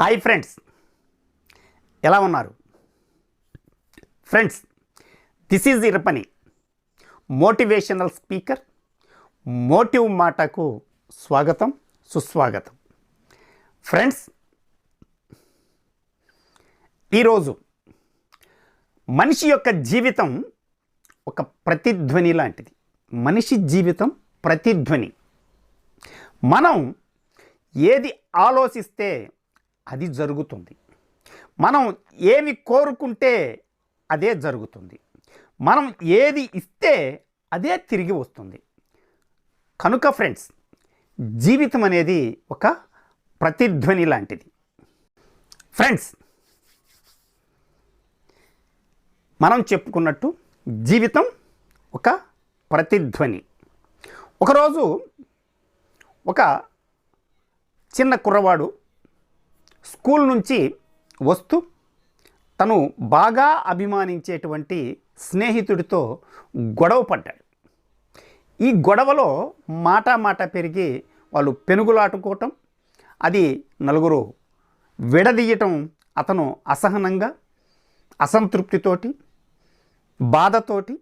Hi friends. ఎలా ఉన్నారు? Friends this is ఇరపని మోటివేషనల్ స్పీకర్ మోటివ్ మాటకు స్వాగతం సుస్వాగతం. ఫ్రెండ్స్ ఈరోజు మనిషి యొక్క జీవితం ఒక ప్రతిధ్వని లాంటిది. మనిషి జీవితం ప్రతిధ్వని. మనం ఏది ఆలోచిస్తే అది జరుగుతుంది. మనం ఏమి కోరుకుంటే అదే జరుగుతుంది. మనం ఏది ఇస్తే అదే తిరిగి వస్తుంది. కనుక ఫ్రెండ్స్ జీవితం అనేది ఒక ప్రతిధ్వని లాంటిది. ఫ్రెండ్స్ మనం చెప్పుకున్నట్టు జీవితం ఒక ప్రతిధ్వని. ఒకరోజు ఒక చిన్న కుర్రవాడు స్కూల్ నుంచి వస్తూ తను బాగా అభిమానించేటువంటి స్నేహితుడితో గొడవ పడ్డాడు. ఈ గొడవలో మాట మాట పెరిగి వాళ్ళు పెనుగులాటుకోవటం అది నలుగురు విడదీయటం అతను అసహనంగా అసంతృప్తితోటి బాధతోటి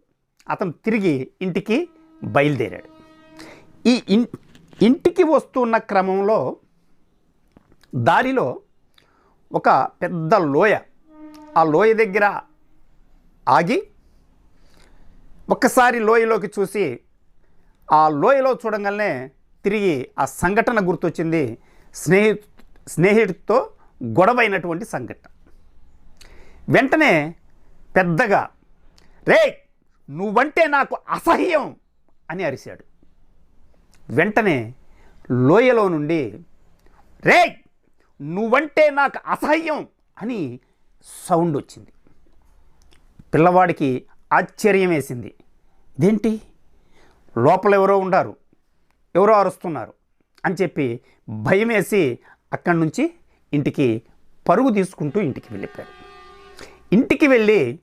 అతను తిరిగి ఇంటికి బయలుదేరాడు. ఈ ఇన్ ఇంటికి వస్తున్న క్రమంలో దారిలో ఒక పెద్ద లోయ. ఆ లోయ దగ్గర ఆగి ఒక్కసారి లోయలోకి చూసి ఆ లోయలో చూడగానే తిరిగి ఆ సంఘటన గుర్తొచ్చింది. స్నేహి స్నేహితుడితో గొడవైనటువంటి సంఘటన. వెంటనే పెద్దగా రే నువ్వంటే నాకు అసహ్యం అని అరిశాడు. వెంటనే లోయలో నుండి రే నువ్వంటే నాకు అసహ్యం అని సౌండ్ వచ్చింది. పిల్లవాడికి ఆశ్చర్యం వేసింది. ఇదేంటి? లోపల ఎవరో ఉండారు. ఎవరో అరుస్తున్నారు అని చెప్పి భయం వేసి అక్కడి నుంచి ఇంటికి పరుగు తీసుకుంటూ ఇంటికి వెళ్ళిపోయాడు. ఇంటికి వెళ్ళి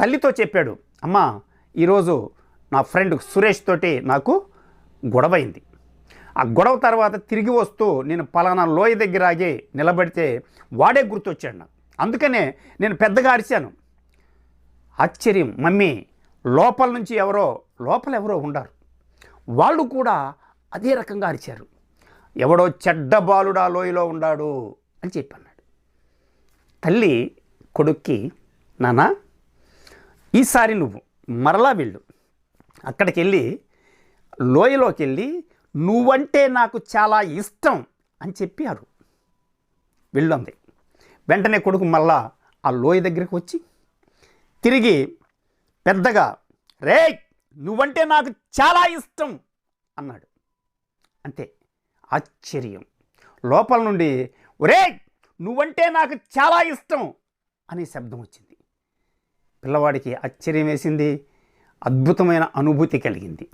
తల్లితో చెప్పాడు అమ్మా ఈరోజు నా ఫ్రెండ్ సురేష్ తోటి నాకు గొడవైంది. ఆ గొడవ తర్వాత తిరిగి వస్తూ నేను పలానా లోయ దగ్గర ఆగి నిలబడితే వాడే గుర్తొచ్చాడు నాకు. అందుకనే నేను పెద్దగా అరిచాను. ఆశ్చర్యం. మమ్మీ లోపల నుంచి ఎవరో లోపల ఎవరో ఉండారు వాళ్ళు కూడా అదే రకంగా అరిచారు. ఎవడో చెడ్డ బాలుడా లోయలో ఉండాడు అని చెప్పన్నాడు తల్లి కొడుక్కి నానా ఈసారి నువ్వు మరలా వెళ్ళు. అక్కడికి వెళ్ళి లోయలోకి వెళ్ళి నువ్వంటే నాకు చాలా ఇష్టం అని చెప్పారు వెళ్ళొంది. వెంటనే కొడుకు మళ్ళా ఆ లోయ దగ్గరికి వచ్చి తిరిగి పెద్దగా రే నువ్వంటే నాకు చాలా ఇష్టం అన్నాడు. అంతే. ఆశ్చర్యం. లోపల నుండి ఒరే నువ్వంటే నాకు చాలా ఇష్టం అనే శబ్దం వచ్చింది. పిల్లవాడికి ఆశ్చర్యం వేసింది అద్భుతమైన అనుభూతి కలిగింది.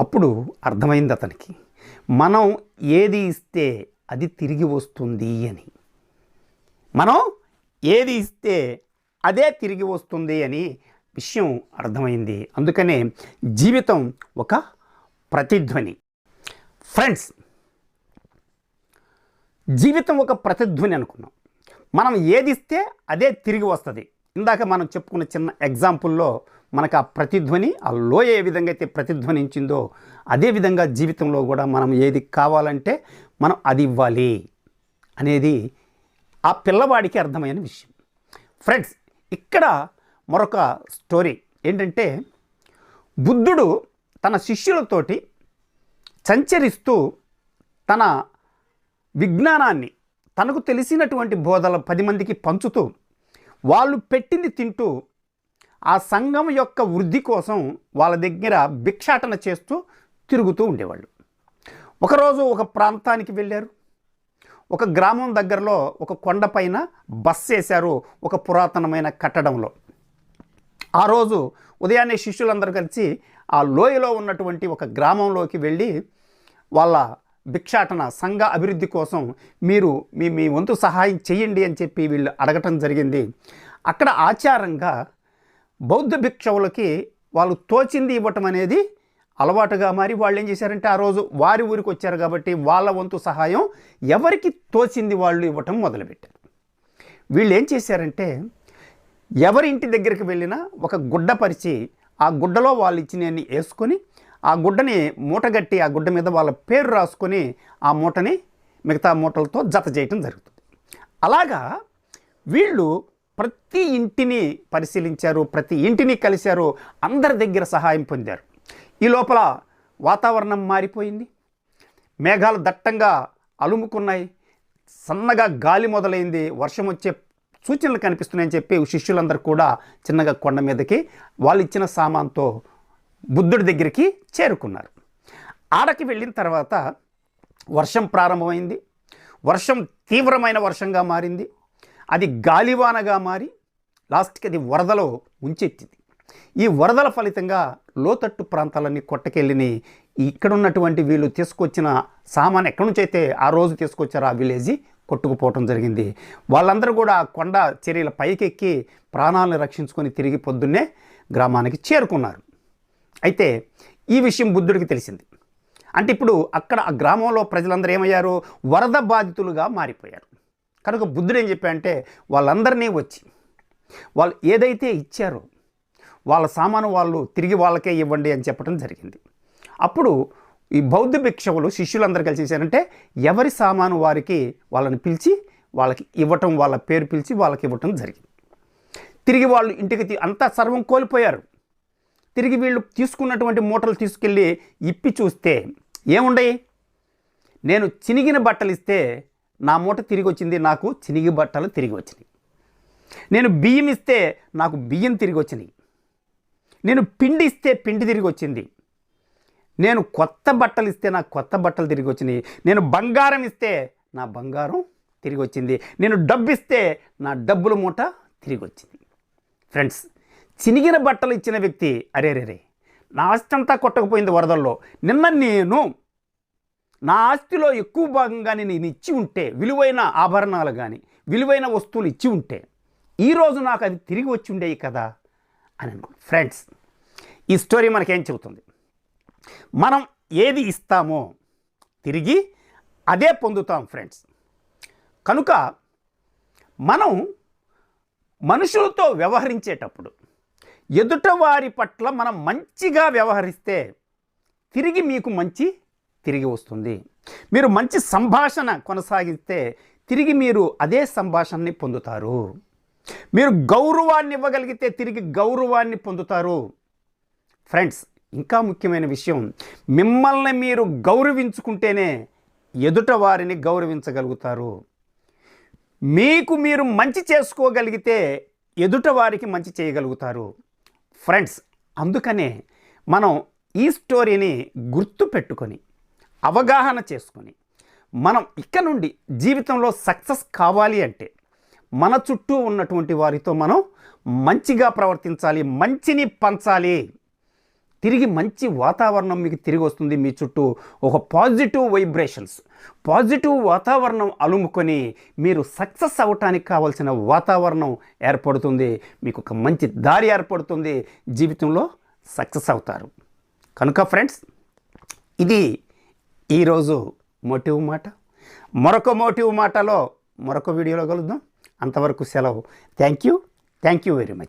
అప్పుడు అర్థమైంది అతనికి మనం ఏది ఇస్తే అది తిరిగి వస్తుంది అని. మనం ఏది ఇస్తే అదే తిరిగి వస్తుంది అని విషయం అర్థమైంది. అందుకనే జీవితం ఒక ప్రతిధ్వని. ఫ్రెండ్స్ జీవితం ఒక ప్రతిధ్వని అనుకున్నాం. మనం ఏది ఇస్తే అదే తిరిగి వస్తుంది. ఇందాక మనం చెప్పుకున్న చిన్న ఎగ్జాంపుల్లో మనకు ఆ ప్రతిధ్వని ఆ లోయ ఏ విధంగా అయితే ప్రతిధ్వనించిందో అదే విధంగా జీవితంలో కూడా మనం ఏది కావాలంటే మనం అది ఇవ్వాలి అనేది ఆ పిల్లవాడికి అర్థమైన విషయం. ఫ్రెండ్స్ ఇక్కడ మరొక స్టోరీ ఏంటంటే బుద్ధుడు తన శిష్యులతోటి సంచరిస్తూ తన విజ్ఞానాన్ని తనకు తెలిసినటువంటి బోధలు పది మందికి పంచుతూ వాళ్ళు పెట్టింది తింటూ ఆ సంఘం యొక్క వృద్ధి కోసం వాళ్ళ దగ్గర భిక్షాటన చేస్తూ తిరుగుతూ ఉండేవాళ్ళు. ఒకరోజు ఒక ప్రాంతానికి వెళ్ళారు. ఒక గ్రామం దగ్గరలో ఒక కొండపైన బస్ వేశారు ఒక పురాతనమైన కట్టడంలో. ఆ రోజు ఉదయాన్నే శిష్యులందరూ కలిసి ఆ లోయలో ఉన్నటువంటి ఒక గ్రామంలోకి వెళ్ళి వాళ్ళ భిక్షాటన సంఘ అభివృద్ధి కోసం మీరు మీ మీ వంతు సహాయం చేయండి అని చెప్పి వీళ్ళు అడగటం జరిగింది. అక్కడ ఆచారంగా బౌద్ధ భిక్షవులకి వాళ్ళు తోచింది ఇవ్వటం అనేది అలవాటుగా మారి వాళ్ళు ఏం చేశారంటే ఆ రోజు వారి ఊరికి వచ్చారు కాబట్టి వాళ్ళ వంతు సహాయం ఎవరికి తోచింది వాళ్ళు ఇవ్వటం మొదలుపెట్టారు. వీళ్ళు ఏం చేశారంటే ఎవరి ఇంటి దగ్గరికి వెళ్ళినా ఒక గుడ్డ పరిచి ఆ గుడ్డలో వాళ్ళు ఇచ్చినవన్నీ వేసుకొని ఆ గుడ్డని మూటగట్టి ఆ గుడ్డ మీద వాళ్ళ పేరు రాసుకొని ఆ మూటని మిగతా మూటలతో జత చేయటం జరుగుతుంది. అలాగా వీళ్ళు ప్రతి ఇంటిని పరిశీలించారు ప్రతి ఇంటిని కలిశారు అందరి దగ్గర సహాయం పొందారు. ఈ లోపల వాతావరణం మారిపోయింది. మేఘాలు దట్టంగా అలుముకున్నాయి. సన్నగా గాలి మొదలైంది. వర్షం వచ్చే సూచనలు కనిపిస్తున్నాయని చెప్పి శిష్యులందరూ కూడా చిన్నగా కొండ మీదకి వాళ్ళు ఇచ్చిన సామాన్తో బుద్ధుడి దగ్గరికి చేరుకున్నారు. ఆడకి వెళ్ళిన తర్వాత వర్షం ప్రారంభమైంది. వర్షం తీవ్రమైన వర్షంగా మారింది. అది గాలివానగా మారి లాస్ట్కి అది వరదలో ఉంచెత్తింది ఈ వరదల ఫలితంగా లోతట్టు ప్రాంతాలన్నీ కొట్టకెళ్ళిని ఇక్కడ ఉన్నటువంటి వీళ్ళు తీసుకొచ్చిన సామాన్ ఎక్కడి నుంచి అయితే ఆ రోజు తీసుకొచ్చారో ఆ విలేజ్ కొట్టుకుపోవటం జరిగింది. వాళ్ళందరూ కూడా ఆ కొండ చర్యల పైకెక్కి ప్రాణాలను రక్షించుకొని తిరిగి పొద్దున్నే గ్రామానికి చేరుకున్నారు. అయితే ఈ విషయం బుద్ధుడికి తెలిసింది. అంటే ఇప్పుడు అక్కడ ఆ గ్రామంలో ప్రజలందరూ ఏమయ్యారు? వరద బాధితులుగా మారిపోయారు. కనుక బుద్ధుడు ఏం చెప్పాడంటే వాళ్ళందరినీ వచ్చి వాళ్ళు ఏదైతే ఇచ్చారో వాళ్ళ సామాను వాళ్ళు తిరిగి వాళ్ళకే ఇవ్వండి అని చెప్పడం జరిగింది. అప్పుడు ఈ బౌద్ధ భిక్షవులు శిష్యులందరూ కలిసి చేశారంటే ఎవరి సామాను వారికి వాళ్ళని పిలిచి వాళ్ళకి ఇవ్వటం వాళ్ళ పేరు పిలిచి వాళ్ళకి ఇవ్వటం జరిగింది. తిరిగి వాళ్ళు ఇంటికి అంతా సర్వం కోల్పోయారు. తిరిగి వీళ్ళు తీసుకున్నటువంటి మూటలు తీసుకెళ్ళి ఇప్పి చూస్తే ఏముండయి? నేను చినిగిన బట్టలు ఇస్తే నా మూట తిరిగి వచ్చింది నాకు చినిగి బట్టలు తిరిగి వచ్చినాయి. నేను బియ్యం ఇస్తే నాకు బియ్యం తిరిగి వచ్చినాయి. నేను పిండి ఇస్తే పిండి తిరిగి వచ్చింది. నేను కొత్త బట్టలు ఇస్తే నాకు కొత్త బట్టలు తిరిగి వచ్చినాయి. నేను బంగారం ఇస్తే నా బంగారం తిరిగి వచ్చింది. నేను డబ్బు ఇస్తే నా డబ్బుల మూట తిరిగి వచ్చింది. ఫ్రెండ్స్ చినిగిన బట్టలు ఇచ్చిన వ్యక్తి అరే రే రే నా ఆస్తి అంతా కొట్టకపోయింది వరదల్లో. నిన్న నేను నా ఆస్తిలో ఎక్కువ భాగంగా నేను ఇచ్చి ఉంటే విలువైన ఆభరణాలు కానీ విలువైన వస్తువులు ఇచ్చి ఉంటే ఈరోజు నాకు అది తిరిగి వచ్చి ఉండేవి కదా అని అనుకో. ఫ్రెండ్స్ ఈ స్టోరీ మనకేం చెబుతుంది? మనం ఏది ఇస్తామో తిరిగి అదే పొందుతాం ఫ్రెండ్స్ కనుక మనం మనుషులతో వ్యవహరించేటప్పుడు ఎదుట వారి పట్ల మనం మంచిగా వ్యవహరిస్తే తిరిగి మీకు మంచి తిరిగి వస్తుంది. మీరు మంచి సంభాషణ కొనసాగిస్తే తిరిగి మీరు అదే సంభాషణని పొందుతారు. మీరు గౌరవాన్ని ఇవ్వగలిగితే తిరిగి గౌరవాన్ని పొందుతారు. ఫ్రెండ్స్ ఇంకా ముఖ్యమైన విషయం మిమ్మల్ని మీరు గౌరవించుకుంటేనే ఎదుట వారిని గౌరవించగలుగుతారు. మీకు మీరు మంచి చేసుకోగలిగితే ఎదుట వారికి మంచి చేయగలుగుతారు. ఫ్రెండ్స్ అందుకనే మనం ఈ స్టోరీని గుర్తు పెట్టుకొని అవగాహన చేసుకొని మనం ఇక నుండి జీవితంలో సక్సెస్ కావాలి అంటే మన చుట్టూ ఉన్నటువంటి వారితో మనం మంచిగా ప్రవర్తించాలి మంచిని పంచాలి. తిరిగి మంచి వాతావరణం మీకు తిరిగి వస్తుంది. మీ చుట్టూ ఒక పాజిటివ్ వైబ్రేషన్స్ పాజిటివ్ వాతావరణం అలుముకొని మీరు సక్సెస్ అవ్వటానికి కావాల్సిన వాతావరణం ఏర్పడుతుంది. మీకు ఒక మంచి దారి ఏర్పడుతుంది. జీవితంలో సక్సెస్ అవుతారు. కనుక ఫ్రెండ్స్ ఇది ఈరోజు మోటివ్ మాట. మరొక మోటివ్ మాటలో మరొక వీడియోలో కలుద్దాం. అంతవరకు సెలవు. Thank you thank you very much